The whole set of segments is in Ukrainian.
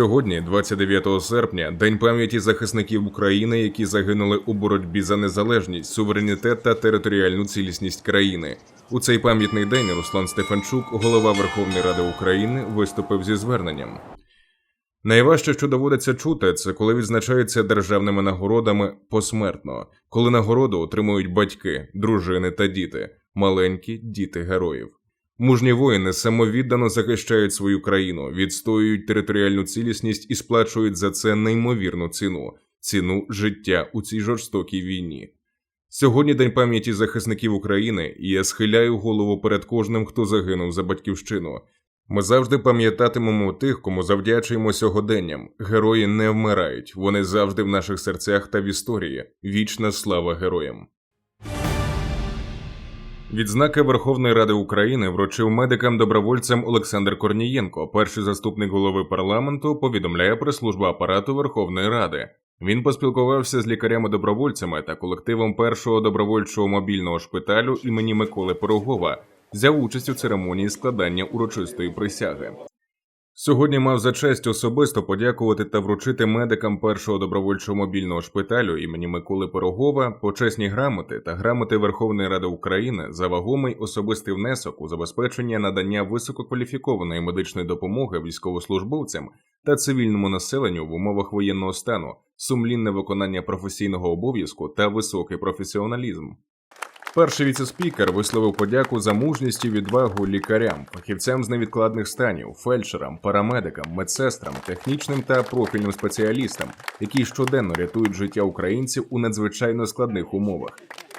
Сьогодні, 29 серпня, день пам'яті захисників України, які загинули у боротьбі за незалежність, суверенітет та територіальну цілісність країни. У цей пам'ятний день Руслан Стефанчук, голова Верховної Ради України, виступив зі зверненням. Найважче, що доводиться чути, це коли відзначаються державними нагородами посмертно, коли нагороду отримують батьки, дружини та діти, маленькі діти героїв. Мужні воїни самовіддано захищають свою країну, відстоюють територіальну цілісність і сплачують за це неймовірну ціну ціну життя у цій жорстокій війні. Сьогодні День пам'яті захисників України, і я схиляю голову перед кожним, хто загинув за батьківщину. Ми завжди пам'ятатимемо тих, кому завдячуємо сьогоденням. Герої не вмирають, вони завжди в наших серцях та в історії. Вічна слава героям. Відзнаки Верховної Ради України вручив медикам-добровольцям Олександр Корнієнко. Перший заступник голови парламенту повідомляє прес-служба апарату Верховної Ради. Він поспілкувався з лікарями-добровольцями та колективом першого добровольчого мобільного шпиталю імені Миколи Пирогова. Взяв участь у церемонії складання урочистої присяги. Сьогодні мав за честь особисто подякувати та вручити медикам першого добровольчого мобільного шпиталю імені Миколи Пирогова почесні грамоти та грамоти Верховної Ради України за вагомий особистий внесок у забезпечення надання висококваліфікованої медичної допомоги військовослужбовцям та цивільному населенню в умовах воєнного стану, сумлінне виконання професійного обов'язку та високий професіоналізм. Перший віцеспікер висловив подяку за мужність і відвагу лікарям, фахівцям з невідкладних станів, фельдшерам, парамедикам, медсестрам, технічним та профільним спеціалістам, які щоденно рятують життя українців у надзвичайно складних умовах.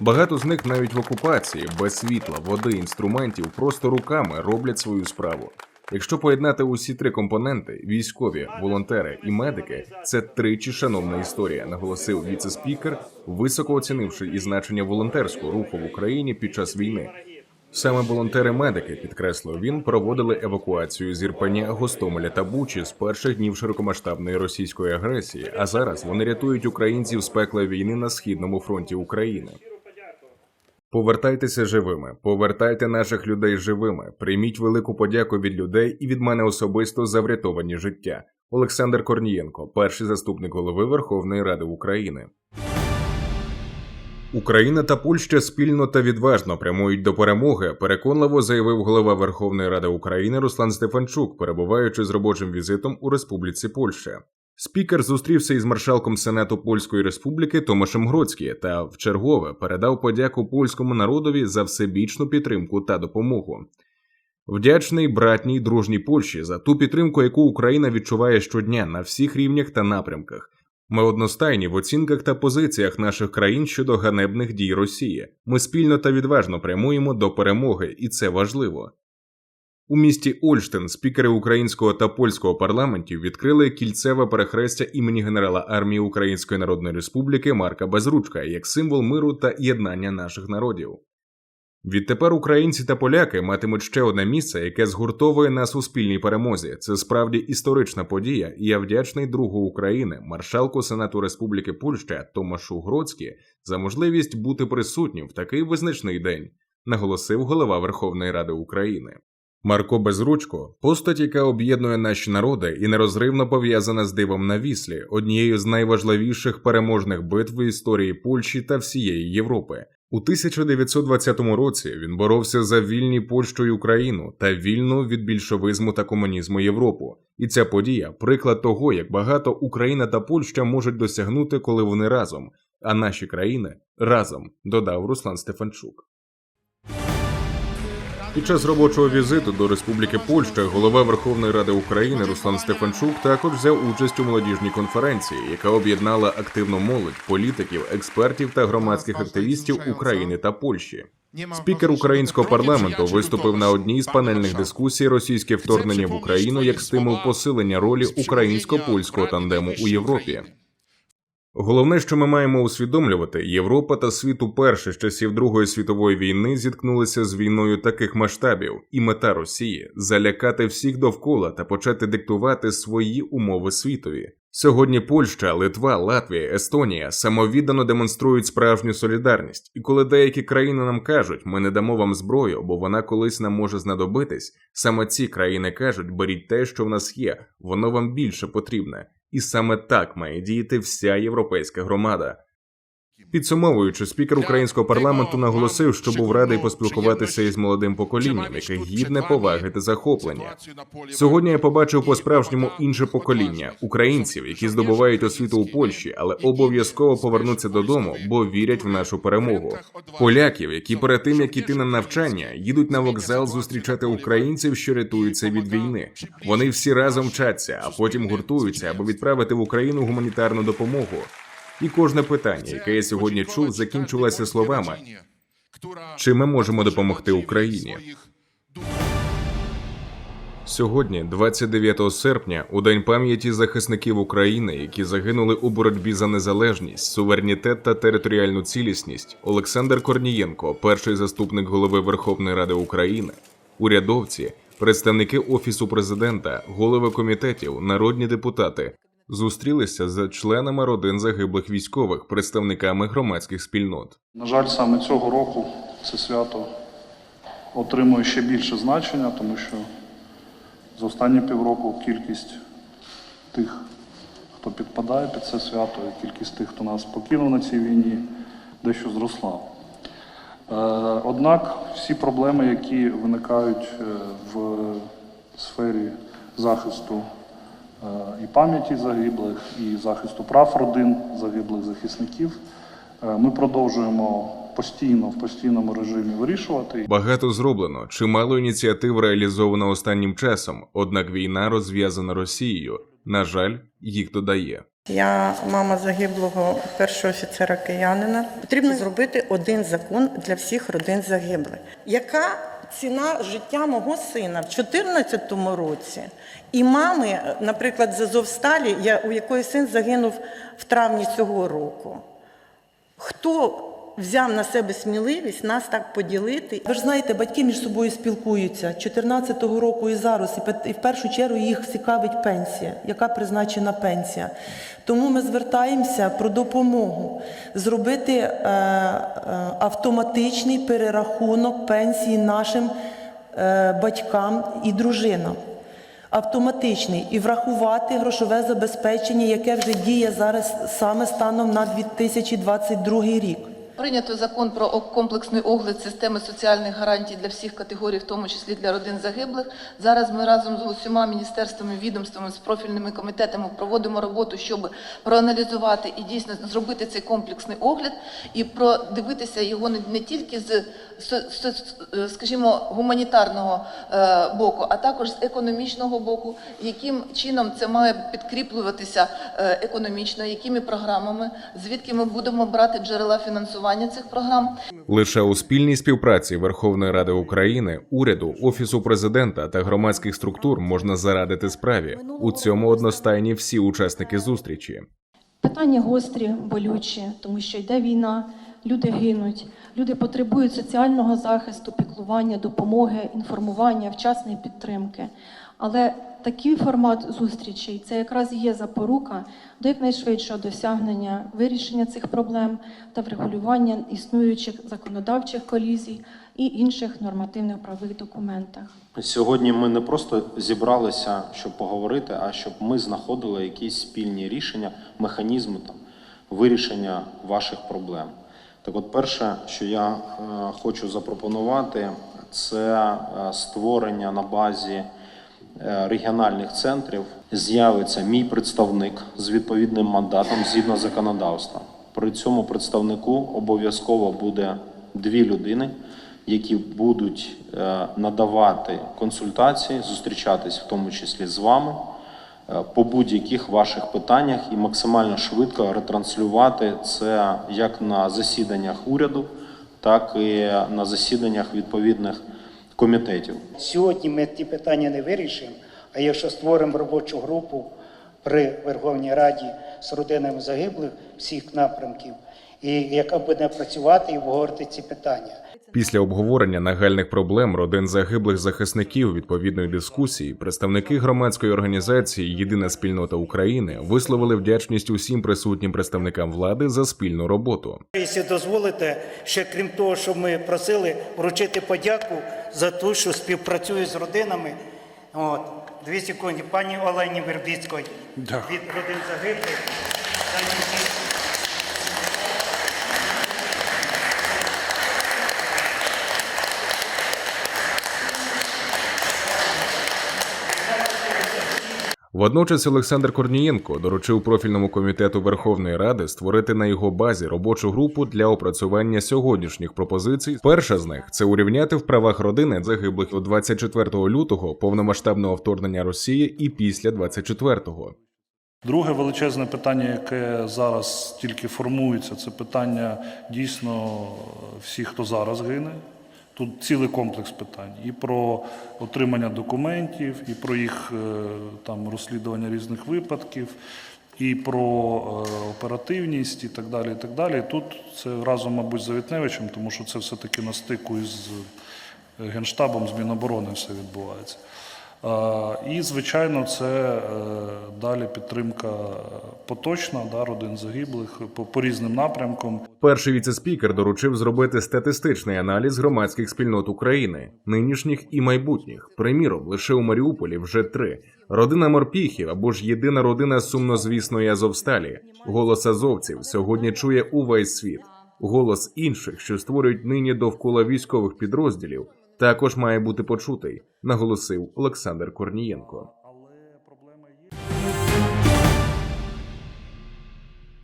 Багато з них навіть в окупації, без світла, води, інструментів, просто руками роблять свою справу. Якщо поєднати усі три компоненти військові, волонтери і медики, це тричі шановна історія, наголосив віце-спікер, високо оцінивши і значення волонтерського руху в Україні під час війни. Саме волонтери-медики, підкреслив він, проводили евакуацію з Ірпеня, Гостомеля та Бучі з перших днів широкомасштабної російської агресії. А зараз вони рятують українців з пекла війни на східному фронті України. Повертайтеся живими, повертайте наших людей живими. Прийміть велику подяку від людей і від мене особисто за врятовані життя. Олександр Корнієнко, перший заступник голови Верховної Ради України. Україна та Польща спільно та відважно прямують до перемоги. Переконливо заявив голова Верховної Ради України Руслан Стефанчук, перебуваючи з робочим візитом у Республіці Польща. Спікер зустрівся із маршалком Сенату Польської Республіки Томашем Гроцькі та вчергове передав подяку польському народові за всебічну підтримку та допомогу. Вдячний братній дружній Польщі за ту підтримку, яку Україна відчуває щодня на всіх рівнях та напрямках. Ми одностайні в оцінках та позиціях наших країн щодо ганебних дій Росії. Ми спільно та відважно прямуємо до перемоги, і це важливо. У місті Ольштин спікери українського та польського парламентів відкрили кільцеве перехрестя імені генерала армії Української Народної Республіки Марка Безручка як символ миру та єднання наших народів. Відтепер українці та поляки матимуть ще одне місце, яке згуртовує нас у спільній перемозі. Це справді історична подія, і я вдячний другу України, маршалку Сенату Республіки Польща Томашу Гроцькі за можливість бути присутнім в такий визначний день, наголосив голова Верховної Ради України. Марко Безручко постать, яка об'єднує наші народи і нерозривно пов'язана з дивом на віслі, однією з найважливіших переможних битв в історії Польщі та всієї Європи. У 1920 році він боровся за вільні Польщу й Україну та вільну від більшовизму та комунізму Європу. І ця подія приклад того, як багато Україна та Польща можуть досягнути, коли вони разом, а наші країни разом, додав Руслан Стефанчук. Під час робочого візиту до Республіки Польща голова Верховної Ради України Руслан Стефанчук також взяв участь у молодіжній конференції, яка об'єднала активну молодь, політиків, експертів та громадських активістів України та Польщі. Спікер українського парламенту виступив на одній з панельних дискусій російське вторгнення в Україну як стимул посилення ролі українсько-польського тандему у Європі. Головне, що ми маємо усвідомлювати, Європа та світ уперше з часів Другої світової війни зіткнулися з війною таких масштабів, і мета Росії залякати всіх довкола та почати диктувати свої умови світові. Сьогодні Польща, Литва, Латвія, Естонія самовіддано демонструють справжню солідарність, і коли деякі країни нам кажуть, ми не дамо вам зброю, бо вона колись нам може знадобитись, саме ці країни кажуть, беріть те, що в нас є, воно вам більше потрібне. І саме так має діяти вся європейська громада. Підсумовуючи, спікер українського парламенту наголосив, що був радий поспілкуватися із молодим поколінням, яке гідне поваги та захоплення. Сьогодні я побачив по-справжньому інше покоління українців, які здобувають освіту у Польщі, але обов'язково повернуться додому, бо вірять в нашу перемогу. Поляків, які перед тим як іти на навчання, їдуть на вокзал зустрічати українців, що рятуються від війни. Вони всі разом вчаться, а потім гуртуються, аби відправити в Україну гуманітарну допомогу. І кожне питання, яке я сьогодні чув, закінчувалося словами: Чи ми можемо допомогти Україні? Сьогодні, 29 серпня, у день пам'яті захисників України, які загинули у боротьбі за незалежність, суверенітет та територіальну цілісність, Олександр Корнієнко, перший заступник голови Верховної Ради України, урядовці, представники офісу президента, голови комітетів, народні депутати зустрілися з членами родин загиблих військових, представниками громадських спільнот. На жаль, саме цього року це свято отримує ще більше значення, тому що за останні півроку кількість тих, хто підпадає під це свято, і кількість тих, хто нас покинув на цій війні, дещо зросла. Е, Однак всі проблеми, які виникають е, в сфері захисту і пам'яті загиблих, і захисту прав родин загиблих захисників, е, ми продовжуємо постійно в постійному режимі вирішувати. Багато зроблено, чимало ініціатив реалізовано останнім часом, однак війна розв'язана Росією. На жаль, їх додає. Я мама загиблого першого офіцера киянина. Потрібно зробити один закон для всіх родин загиблих. Яка ціна життя мого сина в 2014 році і мами, наприклад, з Азовсталі, у якої син загинув в травні цього року? Хто взяв на себе сміливість нас так поділити? Ви ж знаєте, батьки між собою спілкуються 14-го року і зараз, і в першу чергу їх цікавить пенсія, яка призначена пенсія. Тому ми звертаємося про допомогу зробити е, е, автоматичний перерахунок пенсії нашим е, батькам і дружинам. Автоматичний і врахувати грошове забезпечення, яке вже діє зараз саме станом на 2022 рік. Прийнято закон про комплексний огляд системи соціальних гарантій для всіх категорій, в тому числі для родин загиблих. Зараз ми разом з усіма міністерствами, відомствами, з профільними комітетами проводимо роботу, щоб проаналізувати і дійсно зробити цей комплексний огляд і продивитися його не, тільки з, скажімо, гуманітарного е, боку, а також з економічного боку, яким чином це має підкріплюватися е, економічно, якими програмами, звідки ми будемо брати джерела фінансування цих програм. Лише у спільній співпраці Верховної Ради України, уряду, офісу президента та громадських структур можна зарадити справі. У цьому одностайні всі учасники зустрічі. Питання гострі, болючі, тому що йде війна, люди гинуть, люди потребують соціального захисту, піклування, допомоги, інформування, вчасної підтримки. Але такий формат зустрічей це якраз є запорука до якнайшвидшого досягнення вирішення цих проблем та врегулювання існуючих законодавчих колізій і інших нормативних правових документах. Сьогодні ми не просто зібралися, щоб поговорити, а щоб ми знаходили якісь спільні рішення, механізми там вирішення ваших проблем. Так, от, перше, що я е, хочу запропонувати, це е, створення на базі регіональних центрів. З'явиться мій представник з відповідним мандатом згідно законодавства. При цьому представнику обов'язково буде дві людини, які будуть е, надавати консультації, зустрічатись в тому числі з вами е, по будь-яких ваших питаннях і максимально швидко ретранслювати це як на засіданнях уряду, так і на засіданнях відповідних комітетів. Сьогодні ми ті питання не вирішимо, а якщо створимо робочу групу при Верховній Раді, з родинами загиблих всіх напрямків, і яка буде працювати і обговорити ці питання. Після обговорення нагальних проблем родин загиблих захисників відповідної дискусії представники громадської організації Єдина спільнота України висловили вдячність усім присутнім представникам влади за спільну роботу. Якщо дозволите, ще крім того, що ми просили вручити подяку за те, що співпрацює з родинами. От, дві секунди, пані Олені Вербіцької від родин загиблих. Водночас Олександр Корнієнко доручив профільному комітету Верховної Ради створити на його базі робочу групу для опрацювання сьогоднішніх пропозицій. Перша з них це урівняти в правах родини загиблих у 24 лютого повномасштабного вторгнення Росії і після 24-го. Друге величезне питання, яке зараз тільки формується, це питання дійсно всіх, хто зараз гине. Тут цілий комплекс питань і про отримання документів, і про їх е, там розслідування різних випадків, і про е, оперативність, і так далі. І так далі. Тут це разом, мабуть, з Завітневичем, тому що це все-таки на стику із е, Генштабом, з Міноборони все відбувається. І, звичайно, це далі підтримка поточна да, родин загиблих по, по різним напрямкам. Перший віцеспікер доручив зробити статистичний аналіз громадських спільнот України, нинішніх і майбутніх. Приміром, лише у Маріуполі вже три: родина морпіхів або ж єдина родина сумнозвісної Азовсталі. Голос азовців сьогодні чує увесь світ. Голос інших, що створюють нині довкола військових підрозділів, також має бути почутий, наголосив Олександр Корнієнко.